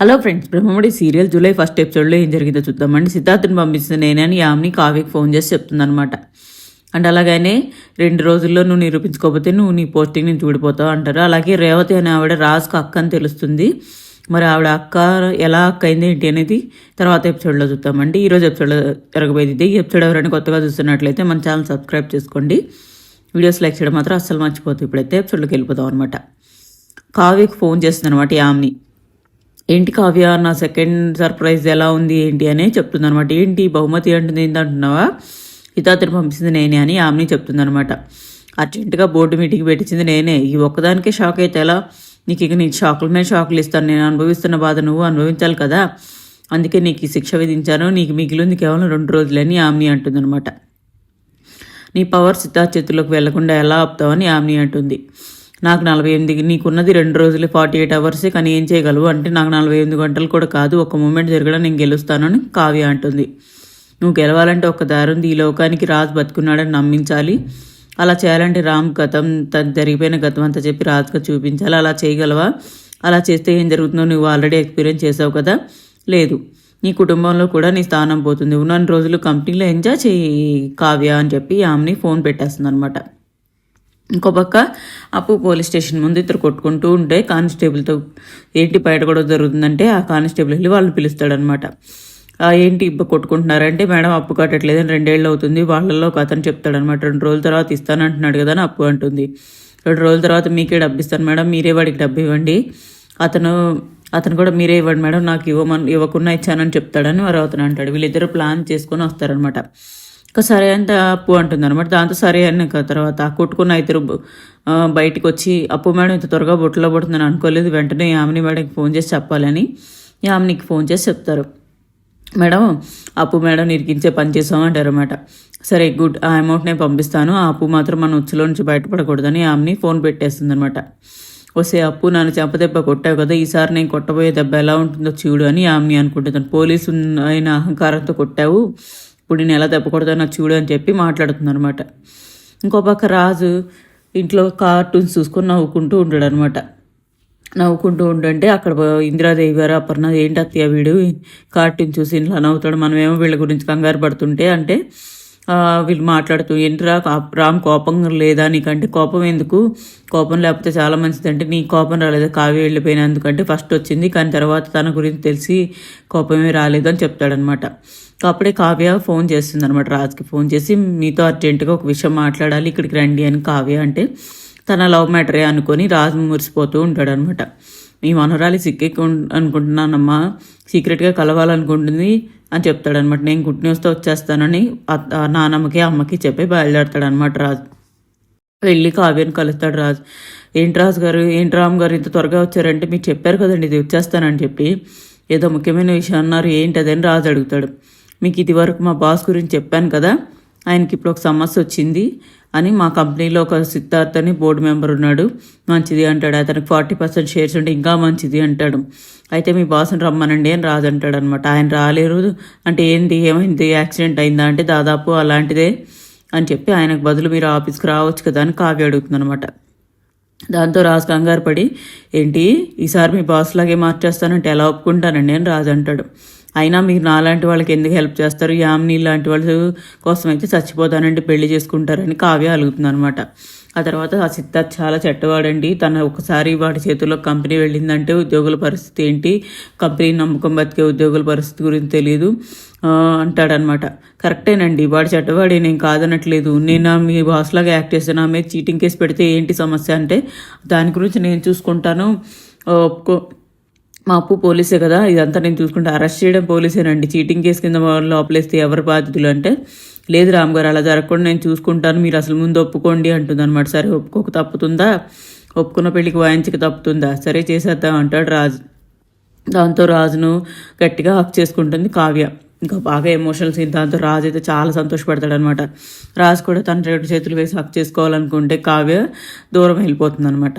Hello friends Brahmamudi serial July first ఎపిసోడ్లో ఏం జరిగిందో చూద్దామండి. సిద్ధార్థుని పంపిస్తుంది నేనని యామ్ని కావ్యకి ఫోన్ చేసి చెప్తుందనమాట అండ్ అలాగనే రెండు రోజుల్లో నువ్వు నిరూపించుకోకపోతే నువ్వు నీ పోస్టింగ్ నుంచి ఊడిపోతావు అంటారు. అలాగే రేవతి అనే ఆవిడ రాజుకు అక్క అని తెలుస్తుంది. మరి ఆవిడ అక్క ఎలా అక్క అయింది ఏంటి అనేది తర్వాత ఎపిసోడ్లో చూద్దామండి. ఈరోజు ఎపిసోడ్లో జరగబోయేది ఇది. ఈ ఎపిసోడ్ ఎవరైనా కొత్తగా చూస్తున్నట్లయితే మన ఛానల్ సబ్స్క్రైబ్ చేసుకోండి. వీడియోస్ లైక్ చేయడం మాత్రం అస్సలు మర్చిపోతుంది ఇప్పుడైతే ఎపిసోడ్లోకి వెళ్ళిపోతాం అనమాట కావ్యకి ఫోన్ చేస్తుంది అనమాట యామ్ని. ఏంటి కావ్య నా సెకండ్ సర్ప్రైజ్ ఎలా ఉంది ఏంటి అని చెప్తుంది అనమాట ఏంటి బహుమతి అంటుంది ఏంటంటున్నావా అంటున్నావా పంపించింది నేనే అని ఆమెని చెప్తుంది అనమాట అర్జెంటుగా బోర్డు మీటింగ్ పెట్టించింది నేనే. ఈ ఒక్కదానికే షాక్ అయితే ఎలా? నీకు ఇక నీకు షాకుల మీద షాకులు ఇస్తాను. నేను అనుభవిస్తున్న బాధ నువ్వు అనుభవించాలి కదా? అందుకే నీకు ఈ శిక్ష విధించాను. నీకు మిగిలింది కేవలం రెండు రోజులని ఆమెని అంటుందన్నమాట. నీ పవర్ సిద్ధార్థ చేతుల్లోకి వెళ్ళకుండా ఎలా ఆపుతావని ఆమెని అంటుంది. నాకు నలభై ఎనిమిది నీకున్నది రెండు రోజులు ఫార్టీ ఎయిట్ అవర్సే కానీ ఏం చేయగలవు? అంటే నాకు నలభై ఎనిమిది గంటలు కూడా కాదు. ఒక మూమెంట్ జరగడం నేను గెలుస్తానని కావ్య అంటుంది. నువ్వు గెలవాలంటే ఒక దారి ఉంది ఈ లోకానికి రాజు బతుకున్నాడని నమ్మించాలి. అలా చేయాలంటే రామ్ గతం తను జరిగిపోయిన గతం అంతా చెప్పి రాజుగా చూపించాలి. అలా చేయగలవా? అలా చేస్తే ఏం జరుగుతుందో నువ్వు ఆల్రెడీ ఎక్స్పీరియన్స్ చేసావు కదా? లేదు. నీ కుటుంబంలో కూడా నీ స్థానం పోతుంది. ఉన్న రోజులు కంపెనీలో ఎంజాయ్ చేయి కావ్య అని చెప్పి ఆమెని ఫోన్ పెట్టేస్తుంది అనమాట ఇంకో పక్క అప్పు పోలీస్ స్టేషన్ ముందు ఇద్దరు కొట్టుకుంటూ ఉంటే కానిస్టేబుల్తో ఏంటి బయట కూడా జరుగుతుందంటే ఆ కానిస్టేబుల్ వెళ్ళి వాళ్ళని పిలుస్తాడనమాట ఏంటి ఇబ్బ కొట్టుకుంటున్నారంటే మేడం అప్పు కట్టట్లేదని రెండేళ్ళు అవుతుంది వాళ్ళల్లో ఒక అతను చెప్తాడనమాట రెండు రోజుల తర్వాత ఇస్తానంటున్నాడు కదా అని అప్పు అంటుంది. రెండు రోజుల తర్వాత మీకే డబ్బు ఇస్తాను మేడం మీరే వాడికి డబ్బు ఇవ్వండి. అతను అతను కూడా మీరే ఇవ్వండి మేడం నాకు ఇవ్వమని ఇవ్వకుండా ఇచ్చానని చెప్తాడని వారు అతను అంటాడు. వీళ్ళిద్దరు ప్లాన్ చేసుకొని వస్తారనమాట ఇంకా సరే అంటే అప్పు అంటుంది అనమాట దాంతో సరే అని తర్వాత కొట్టుకున్న ఇద్దరు బయటకు వచ్చి అప్పు మేడం ఇంత త్వరగా బొట్టులో పడుతుందని అనుకోలేదు వెంటనే యామిని మేడంకి ఫోన్ చేసి చెప్పాలని యామినికి ఫోన్ చేసి చెప్తారు. మేడం అప్పు మేడం నిరికించే పని చేసామంటారన్నమాట సరే గుడ్ ఆ అమౌంట్ నేను పంపిస్తాను ఆ అప్పు మాత్రం మన ఉచ్చులో నుంచి బయటపడకూడదని ఆమెని ఫోన్ పెట్టేస్తుంది అనమాట వస్తే అప్పు నన్ను చెంపదెబ్బ కొట్టావు కదా ఈసారి నేను కొట్టబోయే దెబ్బ ఎలా ఉంటుందో చూడు అని ఆమెని అనుకుంటున్నాను పోలీసు అయిన అహంకారంతో కొట్టావు ఇప్పుడు నేను ఎలా దెబ్బ నాకు చూడు అని చెప్పి మాట్లాడుతుందనమాట ఇంకో పక్క రాజు ఇంట్లో కార్టూన్స్ చూసుకొని నవ్వుకుంటూ ఉంటాడు అనమాట నవ్వుకుంటూ ఉండంటే అక్కడ ఇందిరాదేవి గారు అపర్ణ ఏంటి అత్తయ్య వీడు? కార్టూన్ చూసి ఇంట్లో నవ్వుతాడు. మనమేమో వీళ్ళ గురించి కంగారు పడుతుంటే అంటే వీళ్ళు మాట్లాడుతూ ఏంట్రా రామ్ కోపం లేదా? నీకంటే కోపం ఎందుకు? కోపం లేకపోతే చాలా మంచిదంటే నీ కోపం రాలేదు? కావ్య వెళ్ళిపోయినందుకంటే ఫస్ట్ వచ్చింది కానీ తర్వాత తన గురించి తెలిసి కోపమే రాలేదు అని చెప్తాడనమాట అప్పుడే కావ్య ఫోన్ చేస్తుంది అనమాట రాజుకి. ఫోన్ చేసి మీతో అర్జెంటుగా ఒక విషయం మాట్లాడాలి ఇక్కడికి రండి అని కావ్య అంటే తన లవ్ మ్యాటరే అనుకొని రాజు మురిసిపోతూ ఉంటాడనమాట మీ మనోరాలి సిక్కే అనుకుంటున్నానమ్మా. సీక్రెట్గా కలవాలనుకుంటుంది. అని చెప్తాడనమాట నేను గుడ్ న్యూస్తో వచ్చేస్తానని నానమ్మకి అమ్మకి చెప్పి బయలుదేరతాడనమాట రాజు. వెళ్ళి కావ్యని కలుస్తాడు రాజు. ఏంటి రాజు గారు ఏంటి రామ్ గారు ఇంత త్వరగా వచ్చారంటే మీరు చెప్పారు కదండి ఇది వచ్చేస్తానని చెప్పి. ఏదో ముఖ్యమైన విషయం అన్నారు ఏంటి అదని రాజు అడుగుతాడు. మీకు ఇది వరకు మా బాస్ గురించి చెప్పాను కదా ఆయనకి ఇప్పుడు ఒక సమస్య వచ్చింది అని మా కంపెనీలో ఒక సిద్ధార్థ్ అని బోర్డు మెంబర్ ఉన్నాడు. మంచిది అంటాడు. అతనికి ఫార్టీ పర్సెంట్ షేర్స్ ఉంటే ఇంకా మంచిది అంటాడు. అయితే మీ బాస్ని రమ్మనండి అని రాదంటాడు అనమాట ఆయన రాలేరు. అంటే ఏంటి ఏమైంది? యాక్సిడెంట్ అయిందా? అంటే దాదాపు అలాంటిదే అని చెప్పి ఆయనకు బదులు మీరు ఆఫీస్కి రావచ్చు కదా అని కావ్య అడుగుతుందనమాట దాంతో రాజు కంగారు పడి ఏంటి? ఈసారి మీ బాస్ లాగే మార్చేస్తానంటే ఎలా ఒప్పుకుంటానండి? అని రాజు అంటాడు. అయినా మీరు నాలాంటి వాళ్ళకి ఎందుకు హెల్ప్ చేస్తారు? యామిని లాంటి వాళ్ళ కోసం అయితే చచ్చిపోతానంటే పెళ్ళి చేసుకుంటారని కావ్య అలుగుతుంది అనమాట ఆ తర్వాత ఆ సిద్ధార్థ్ చాలా చెట్టవాడండి తన ఒకసారి వాడి చేతుల్లో కంపెనీ వెళ్ళిందంటే ఉద్యోగుల పరిస్థితి ఏంటి? కంపెనీ నమ్మకం బతికే ఉద్యోగుల పరిస్థితి గురించి తెలియదు అంటాడనమాట కరెక్టేనండి. వాడు చెట్టవాడి నేను కాదనట్లేదు. నేను మీ బాస్లాగా యాక్ట్ చేస్తాను ఆమె చీటింగ్ కేసు పెడితే ఏంటి సమస్య అంటే దాని గురించి నేను చూసుకుంటాను. ఒప్పుకో మా అప్పు పోలీసే కదా ఇదంతా నేను చూసుకుంటే. అరెస్ట్ చేయడం పోలీసేనండి. చీటింగ్ కేసు కింద లోపలేస్తే ఎవరు బాధ్యతలు అంటే లేదు రామ్ గారు అలా జరగకుండా నేను చూసుకుంటాను. మీరు అసలు ముందు ఒప్పుకోండి అంటుంది అనమాట సరే ఒప్పుకోక తప్పుతుందా? ఒప్పుకున్న పెళ్ళికి వాయించక తప్పుతుందా? సరే చేసేద్దాం అంటాడు రాజు. దాంతో రాజును గట్టిగా హక్ చేసుకుంటుంది కావ్య. ఇంకా బాగా ఎమోషనల్ సీన్ దాంతో రాజు అయితే చాలా సంతోషపడతాడు అనమాట రాజు కూడా తన రెండు చేతులు వేసి హక్ చేసుకోవాలనుకుంటే కావ్య దూరం వెళ్ళిపోతుంది అనమాట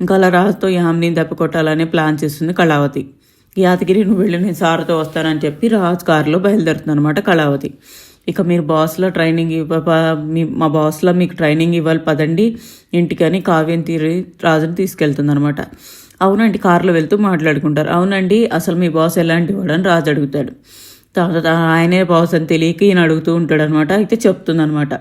ఇంకా అలా రాజుతో యామిని దెబ్బకొట్టాలని ప్లాన్ చేస్తుంది కళావతి. యాదగిరి నువ్వు వెళ్ళి నేను సార్తో వస్తానని చెప్పి రాజు కారులో బయలుదేరుతుంది అనమాట కళావతి. ఇక మీరు బాస్లో ట్రైనింగ్ ఇవ్వ మీ మా బాస్లో మీకు ట్రైనింగ్ ఇవ్వాలి పదండి. ఇంటికని కావ్యం తీరి రాజుని తీసుకెళ్తుంది అనమాట అవునండి కారులో వెళ్తూ మాట్లాడుకుంటారు. అవునండి అసలు మీ బాస్ ఎలాంటి వాడు అని రాజు అడుగుతాడు. తర్వాత ఆయనే బాస్ అని తెలియక ఈయన అడుగుతూ ఉంటాడనమాట అయితే చెప్తుందనమాట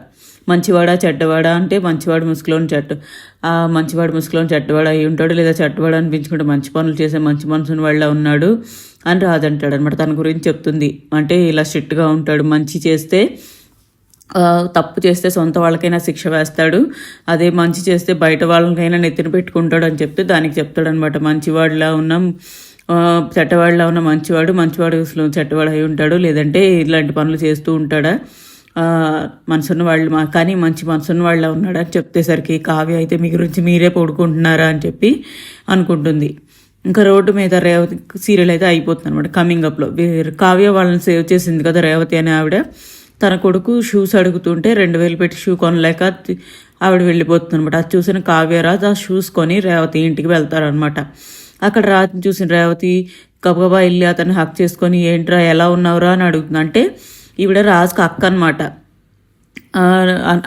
మంచివాడా చెడ్డవాడా అంటే మంచివాడు ముసుగులోని చెట్టు. ఆ మంచివాడు ముసుగులోని చెడ్డవాడా అయి ఉంటాడు లేదా చెడ్డవాడు అనిపించుకుంటే మంచి పనులు చేసే మంచి మనసుని వాళ్ళ ఉన్నాడు అని రాజు అంటాడు అనమాట తన గురించి చెప్తుంది. అంటే ఇలా స్ట్రిక్ట్గా ఉంటాడు. మంచి చేస్తే తప్పు చేస్తే సొంత వాళ్ళకైనా శిక్ష వేస్తాడు. అదే మంచి చేస్తే బయట వాళ్ళకైనా నెత్తిన పెట్టుకుంటాడు అని చెప్తే దానికి చెప్తాడనమాట మంచివాడిలా ఉన్నాం ఆ, చెడ్డవాడిలా ఉన్న మంచివాడు మంచివాడు అసలు చెడ్డవాడు అయి ఉంటాడు. లేదంటే ఇలాంటి పనులు చేస్తూ ఉంటాడా? మనసున్న వాళ్ళు మా కానీ మంచి మనసున్న వాళ్ళ ఉన్నాడని చెప్తేసరికి కావ్య అయితే మీ గురించి మీరే పడుకుంటున్నారా? అని చెప్పి అనుకుంటుంది. ఇంకా రోడ్డు మీద రేవతి సీరియల్ అయితే అయిపోతుంది అనమాట కమింగ్ అప్లో కావ్య వాళ్ళని సేవ్ చేసింది కదా రేవతి అనే ఆవిడ. తన కొడుకు షూస్ అడుగుతుంటే రెండు వేలు పెట్టి షూ కొనలేక ఆవిడ వెళ్ళిపోతుంది అనమాట అది చూసిన కావ్యరాజు ఆ షూస్ కొని రేవతి ఇంటికి వెళ్తారనమాట అక్కడ రాజు చూసిన రేవతి గబగబా వెళ్ళి అతన్ని హక్ చేసుకొని ఏంట్రా ఎలా ఉన్నావురా? అని అడుగుతుంది అంటే ఈవిడ రాజుకు అక్క అనమాట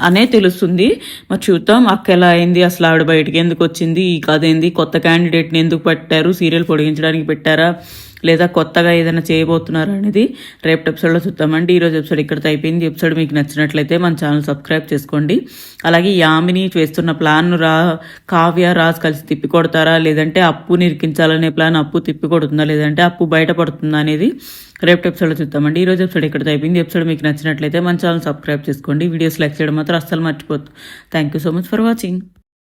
అనే తెలుస్తుంది. మరి చూద్దాం అక్క ఎలా అయింది అసలు ఆవిడ బయటికి ఎందుకు వచ్చింది ఈ కథ ఏంది కొత్త క్యాండిడేట్ని ఎందుకు పెట్టారు సీరియల్ పొడిగించడానికి పెట్టారా లేదా కొత్తగా ఏదైనా చేయబోతున్నారా అనేది రేపటి ఎపిసోడ్లో చూద్దామండి. ఈరోజు ఎపిసోడ్ ఇక్కడితో అయిపోయింది. ఎపిసోడ్ మీకు నచ్చినట్లయితే మన ఛానల్ సబ్స్క్రైబ్ చేసుకోండి. అలాగే యామిని చేస్తున్న ప్లాన్ రా కావ్య రాజ్ కలిసి తిప్పి కొడతారా లేదంటే అప్పు నిరికించాలనే ప్లాన్ అప్పు తిప్పి కొడుతుందా లేదంటే అప్పు బయటపడుతుందా అనేది రేపటి ఎపిసోడ్లో చూద్దామండి. ఈ రోజు ఎపిసోడ్ ఇక్కడ అయిపోయింది. ఎపిసోడ్ మీకు నచ్చినట్లయితే మన ఛానల్ సబ్స్క్రైబ్ చేసుకోండి. వీడియోస్ లైక్ చేయడం మాత్రం అస్సలు మర్చిపోద్దు thank you so much for watching